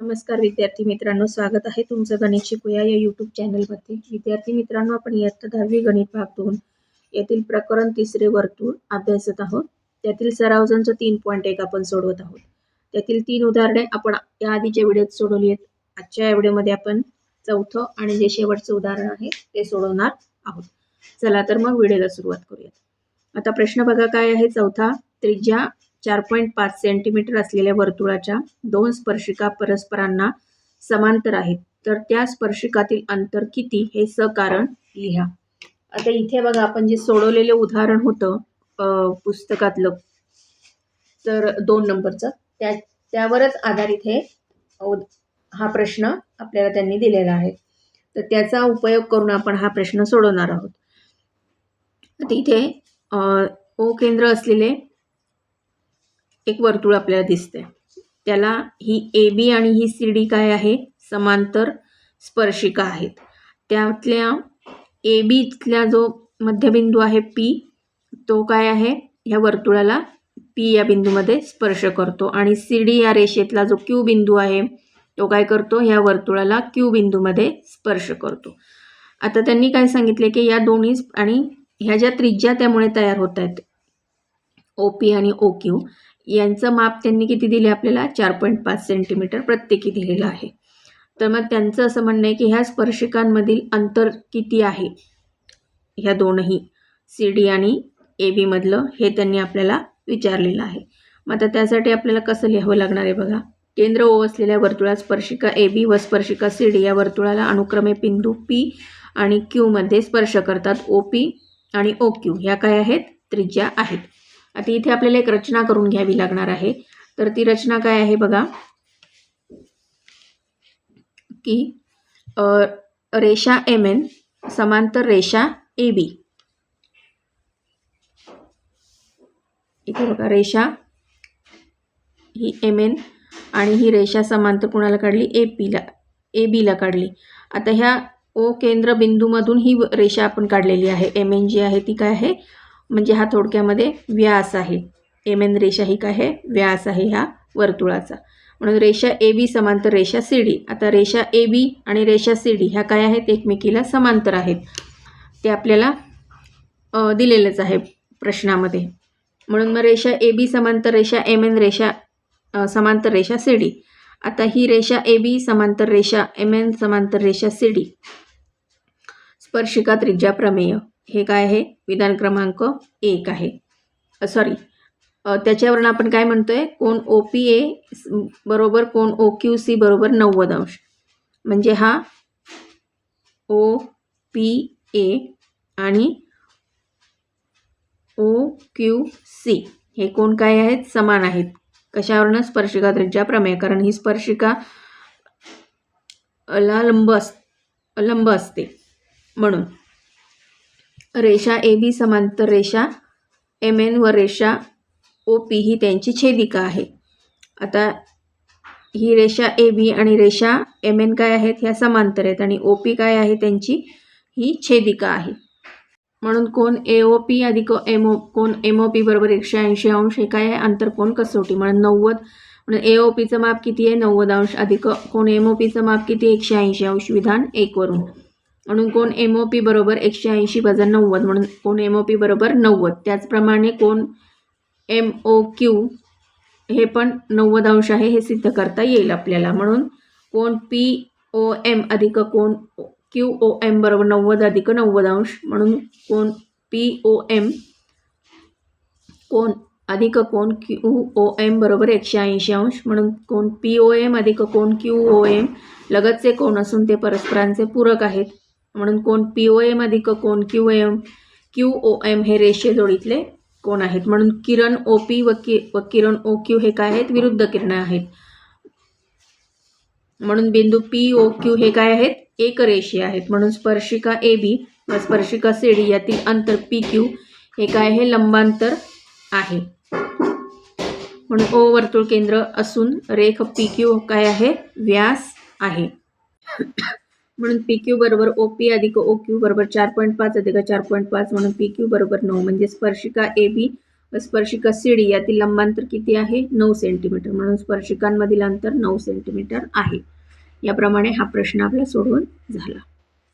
नमस्कार विद्यार्थी मित्रांनो स्वागत आहे तुमचं गणित शिकूया या यूट्यूब चॅनलमध्ये विद्यार्थी मित्रांनो आपण इयत्ता दहावी गणित भाग दोन येथील प्रकरण तिसरे वर्तुळ अभ्यासत आहोत. त्यातील सरावजांचं तीन पॉईंट एक आपण सोडवत आहोत. त्यातील तीन उदाहरणे आपण या आधीच्या व्हिडिओत सोडवली आहेत. आजच्या या व्हिडिओमध्ये आपण चौथं आणि जे शेवटचं उदाहरण आहे ते सोडवणार आहोत. चला तर मग व्हिडिओला सुरुवात करूयात. आता प्रश्न बघा काय आहे. चौथा त्रिज्या चार पॉईंट पाच सेंटीमीटर असलेल्या वर्तुळाच्या दोन स्पर्शिका परस्परांना समांतर आहेत. तर त्या स्पर्शिकातील अंतर किती हे सकारण लिहा. आता इथे बघा आपण जे सोडवलेलं उदाहरण होतं पुस्तकातलं तर दोन नंबरचं. त्या त्यावरच आधारित हे हा प्रश्न आपल्याला त्यांनी दिलेला आहे. तर त्याचा उपयोग करून आपण हा प्रश्न सोडवणार आहोत. आता इथे ओ केंद्र असलेले एक वर्तुळ आपल्याला दिसतंय. त्याला ही ए बी आणि ही सी डी काय आहे? समांतर स्पर्शिका आहेत. त्यातल्या ए बीतल्या जो मध्यबिंदू आहे पी तो काय आहे? ह्या वर्तुळाला पी या बिंदूमध्ये स्पर्श करतो. आणि सी डी या रेषेतला जो क्यू बिंदू आहे तो काय करतो? ह्या वर्तुळाला क्यू बिंदूमध्ये स्पर्श करतो. आता त्यांनी काय सांगितले की या दोन्ही आणि ह्या ज्या त्रिज्या त्यामुळे तयार होत आहेत ओ पी आणि ओ क्यू यांचं माप त्यांनी किती दिले आपल्याला? चार पॉईंट पाच सेंटीमीटर प्रत्येकी दिलेलं आहे. तर मग त्यांचं असं म्हणणं आहे की ह्या स्पर्शिकांमधील अंतर किती आहे? ह्या दोनही सी डी आणि ए बीमधलं हे त्यांनी आपल्याला विचारलेलं आहे. मग आता त्यासाठी आपल्याला कसं लिहावं लागणार आहे बघा? केंद्र ओ असलेल्या वर्तुळात स्पर्शिका ए बी व स्पर्शिका सी डी या वर्तुळाला अनुक्रमे बिंदू पी आणि क्यूमध्ये स्पर्श करतात ओ पी आणि ओ क्यू ह्या काय आहेत? त्रिज्या आहेत. आता इथे आपल्याला एक रचना करून घ्यावी लागणार आहे. तर ती रचना काय आहे बघा. की रेषा एम एन समांतर रेषा ए बी. इथे बघा रेषा ही एम एन आणि ही रेषा समांतर कुणाला काढली? ए पीला ए बीला काढली. आता ह्या ओ केंद्र बिंदूमधून ही रेषा आपण काढलेली आहे. एम एन जी आहे ती काय आहे? म्हणजे हा थोडक्यामध्ये व्यास आहे. एम एन रेषा ही काय आहे? व्यास आहे ह्या वर्तुळाचा. म्हणून रेषा ए बी समांतर रेषा सी डी आता रेषा ए बी आणि रेषा सी डी ह्या काय आहेत? एकमेकीला समांतर आहेत. ते आपल्याला दिलेलंच आहे प्रश्नामध्ये. म्हणून मग रेषा ए बी समांतर रेषा एम एन रेषा समांतर रेषा सी डी आता ही रेषा ए बी समांतर रेषा एम एन समांतर रेषा सी डी स्पर्शिका त्रिज्या प्रमेय हे काय आहे? विधान क्रमांक एक आहे. सॉरी त्याच्यावरून आपण काय म्हणतोय? कोण ओ पी ए बरोबर कोण ओ क्यू सी बरोबर नव्वद अंश. म्हणजे हा ओ पी ए आणि ओ क्यू सी हे कोण काय आहेत? समान आहेत. कशावरनं? स्पर्शिका त्रिज्या प्रमेय. कारण ही स्पर्शिका ला लंब अस लंब असते. म्हणून रेषा ए बी समांतर रेषा एम एन व रेषा ओ पी ही त्यांची छेदिका आहे. आता ही रेषा ए बी आणि रेषा एम एन काय आहेत? ह्या समांतर आहेत आणि ओ पी काय आहे? त्यांची ही छेदिका आहे. म्हणून कोण ए ओ पी अधिक एम ओ कोण एम ओ पी बरोबर एकशे ऐंशी अंश हे काय आहे? आंतरकोण कसोटी? म्हणून नव्वद. म्हणून ए ओ पीचं माप किती आहे? नव्वद अंश अधिक कोण एम ओ पीचं माप किती आहे? एकशे ऐंशी अंश. विधान एकवरून म्हणून कोण एम ओ पी बरोबर एकशे ऐंशी वजा नव्वद म्हणून कोण एम ओ पी बरोबर नव्वद. त्याचप्रमाणे कोण एम ओ क्यू हे पण नव्वद अंश आहे हे सिद्ध करता येईल आपल्याला. म्हणून कोण पी ओ एम अधिक कोण क्यू ओ एम बरोबर नव्वद अधिक नव्वद अंश. म्हणून कोण पी ओ एम कोण अधिक कोण क्यू ओ एम बरोबर एकशे ऐंशी अंश. म्हणून कोण पी ओ एम अधिक कोण क्यू ओ एम लगतचे कोण असून ते परस्परांचे पूरक आहेत. म्हणून कोण पी ओ एम अधिक कोण Q M Q O M हे रेषे जोडीतले कोण आहेत? म्हणून किरण ओ पी व कि व किरण ओ क्यू हे काय आहेत? विरुद्ध किरणं आहेत. म्हणून बिंदू पी ओ क्यू हे काय आहेत? एक रेषे आहेत. म्हणून स्पर्शिका ए बी व स्पर्शिका सी डी यातील अंतर पी क्यू हे काय आहे? लंबांतर आहे. म्हणून ओ वर्तुळ केंद्र असून रेख पी क्यू काय आहे? व्यास आहे. म्हणून पी क्यू बरोबर ओ पी अधिक ओ क्यू बरोबर चार पॉईंट पाच अधिक चार पॉईंट पाच म्हणून पी क्यू बरोबर नऊ. म्हणजे स्पर्शिका ए बी व स्पर्शिका सी डी यातील लंबांतर किती आहे? नऊ सेंटीमीटर म्हणून स्पर्शिकांमधील अंतर नऊ सेंटीमीटर आहे. याप्रमाणे हा प्रश्न आपला सोडवून झाला.